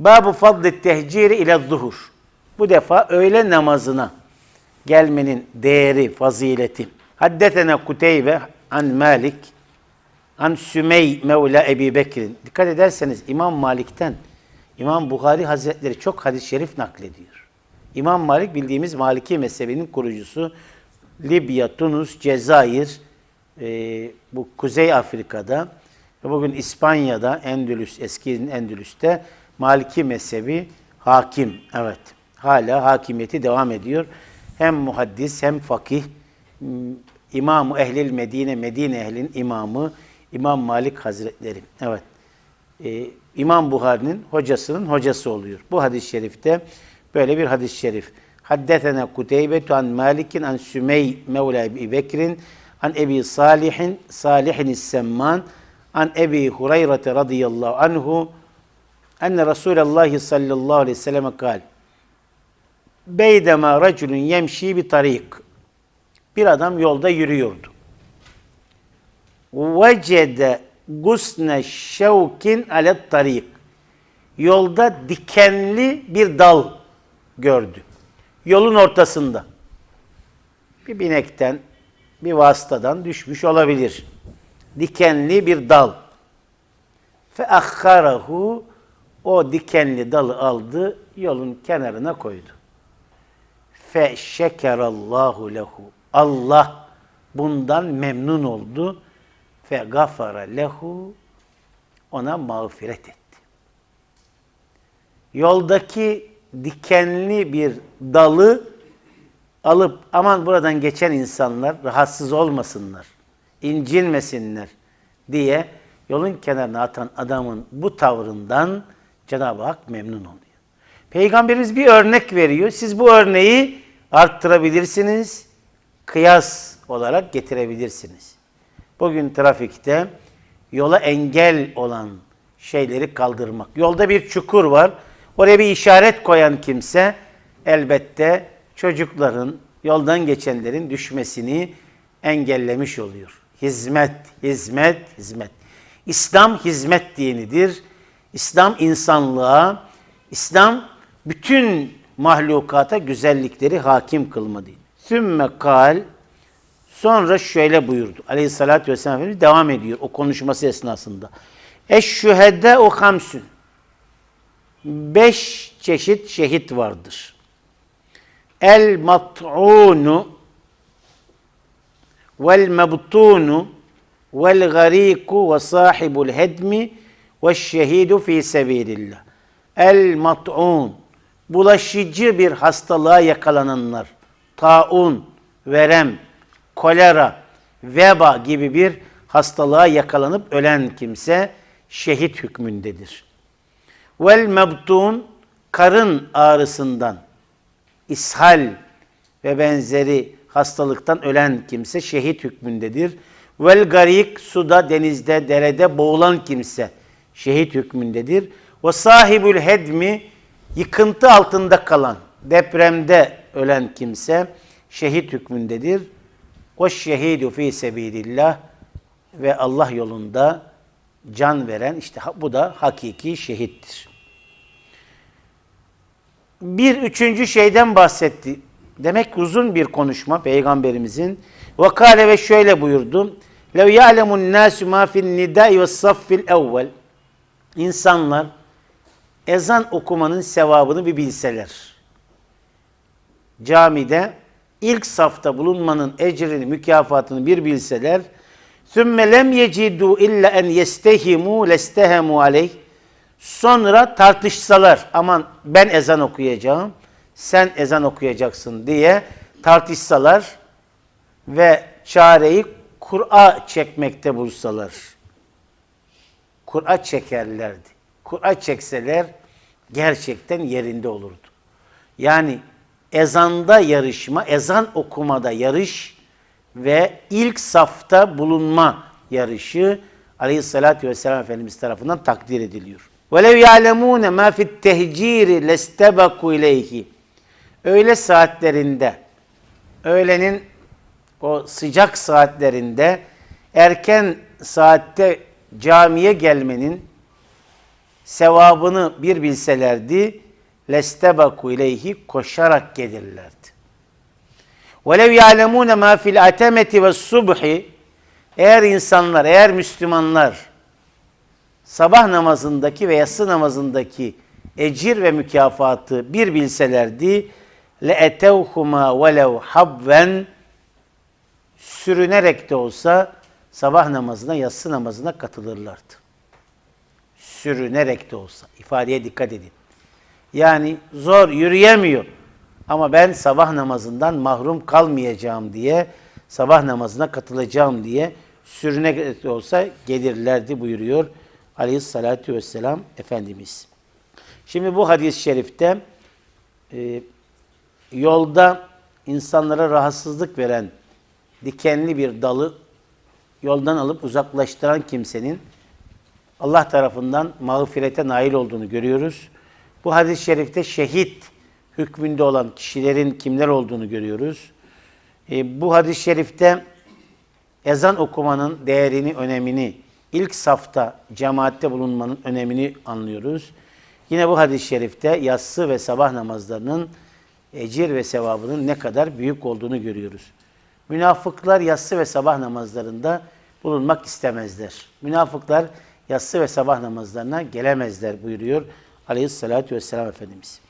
Babu fadli tehciri ile zuhur. Bu defa öğle namazına gelmenin değeri, fazileti. Haddetene Kuteybe an Malik an Sümey Mevla Ebi Bekir'in. Dikkat ederseniz İmam Malik'ten İmam Bukhari Hazretleri çok hadis-i şerif naklediyor. İmam Malik bildiğimiz Maliki mezhebinin kurucusu. Libya, Tunus, Cezayir, e, bu Kuzey Afrika'da ve bugün İspanya'da, Endülüs, eski Endülüs'te Maliki mezhebi hakim. Evet, hala hakimiyeti devam ediyor. Hem muhaddis hem fakih, m, İmam-ı Ehlil Medine, Medine ehlin imamı İmam Malik Hazretleri. Evet. Ee, İmam Buhari'nin hocasının hocası oluyor. Bu hadis-i şerifte böyle bir hadis-i şerif. Haddetene Kuteybetu an Malik'in an Sümey Mevla Ebi Bekir'in an Ebi Salih'in Salih'in Semman an Ebi Hureyre radıyallahu anhu enne Resulallah sallallahu aleyhi ve sellem kal Beydema raculun yemşi bir tarik bir adam yolda yürüyordu. Vecede gusne şevkin alet tarik. Yolda dikenli bir dal gördü. Yolun ortasında. Bir binekten, bir vasıtadan düşmüş olabilir. Dikenli bir dal. Fe ahharahu o dikenli dalı aldı, yolun kenarına koydu. Fe şekerallahu lehu. Allah bundan memnun oldu. Fe gafara lehu ona mağfiret etti. Yoldaki dikenli bir dalı alıp aman buradan geçen insanlar rahatsız olmasınlar, incinmesinler diye yolun kenarına atan adamın bu tavrından Cenab-ı Hak memnun oluyor. Peygamberimiz bir örnek veriyor. Siz bu örneği arttırabilirsiniz, kıyas olarak getirebilirsiniz. Bugün trafikte yola engel olan şeyleri kaldırmak. Yolda bir çukur var. Oraya bir işaret koyan kimse elbette çocukların, yoldan geçenlerin düşmesini engellemiş oluyor. Hizmet, hizmet, hizmet. İslam hizmet dinidir. İslam insanlığa, İslam bütün mahlukata güzellikleri hakim kılma dini. Sümme kal Sonra şöyle buyurdu. Aleyhissalatü vesselam Efendimiz devam ediyor o konuşması esnasında. Eşşühedde o hamsün. Beş çeşit şehit vardır. El mat'unu vel mebtunu vel gariku ve sahibul hedmi ve şehidu fi sebilillah. El mat'un bulaşıcı bir hastalığa yakalananlar. Taun, verem, kolera, veba gibi bir hastalığa yakalanıp ölen kimse şehit hükmündedir. Vel mebtun karın ağrısından, ishal ve benzeri hastalıktan ölen kimse şehit hükmündedir. Vel garik suda, denizde, derede boğulan kimse şehit hükmündedir. Ve sahibül hedmi yıkıntı altında kalan, depremde ölen kimse şehit hükmündedir. O şehidu fi sebilillah ve Allah yolunda can veren işte bu da hakiki şehittir. Bir üçüncü şeyden bahsetti. Demek uzun bir konuşma peygamberimizin. Vakale ve şöyle buyurdu. Lev ya'lemun nasu ma fin nidai ve saffil evvel İnsanlar ezan okumanın sevabını bir bilseler. Camide ilk safta bulunmanın ecrini, mükafatını bir bilseler, ثُمَّ لَمْ يَجِدُوا اِلَّا اَنْ يَسْتَهِمُوا لَسْتَهَمُوا عَلَيْهِ Sonra tartışsalar, aman ben ezan okuyacağım, sen ezan okuyacaksın diye tartışsalar ve çareyi Kur'a çekmekte bulsalar. Kur'a çekerlerdi. Kur'a çekseler gerçekten yerinde olurdu. Yani ezanda yarışma, ezan okumada yarış ve ilk safta bulunma yarışı Aleyhisselatü Vesselam Efendimiz tarafından takdir ediliyor. وَلَوْ يَعْلَمُونَ مَا فِي التَّهْجِيرِ لَسْتَبَقُوا اِلَيْهِ Öğle saatlerinde, öğlenin o sıcak saatlerinde erken saatte camiye gelmenin sevabını bir bilselerdi lestebaku ileyhi koşarak gelirlerdi. Velev ya'lemune ma fil atemeti ve subhi eğer insanlar, eğer Müslümanlar sabah namazındaki ve yatsı namazındaki ecir ve mükafatı bir bilselerdi le etevhuma velev habven sürünerek de olsa sabah namazına, yatsı namazına katılırlardı. Sürünerek de olsa. ifadeye dikkat edin. Yani zor, yürüyemiyor. Ama ben sabah namazından mahrum kalmayacağım diye, sabah namazına katılacağım diye sürünerek de olsa gelirlerdi buyuruyor aleyhissalatü vesselam Efendimiz. Şimdi bu hadis-i şerifte e, yolda insanlara rahatsızlık veren dikenli bir dalı yoldan alıp uzaklaştıran kimsenin Allah tarafından mağfirete nail olduğunu görüyoruz. Bu hadis-i şerifte şehit hükmünde olan kişilerin kimler olduğunu görüyoruz. E, bu hadis-i şerifte ezan okumanın değerini, önemini, ilk safta cemaatte bulunmanın önemini anlıyoruz. Yine bu hadis-i şerifte yatsı ve sabah namazlarının ecir ve sevabının ne kadar büyük olduğunu görüyoruz. Münafıklar yatsı ve sabah namazlarında bulunmak istemezler. Münafıklar yatsı ve sabah namazlarına gelemezler buyuruyor Aleyhisselatü Vesselam Efendimiz.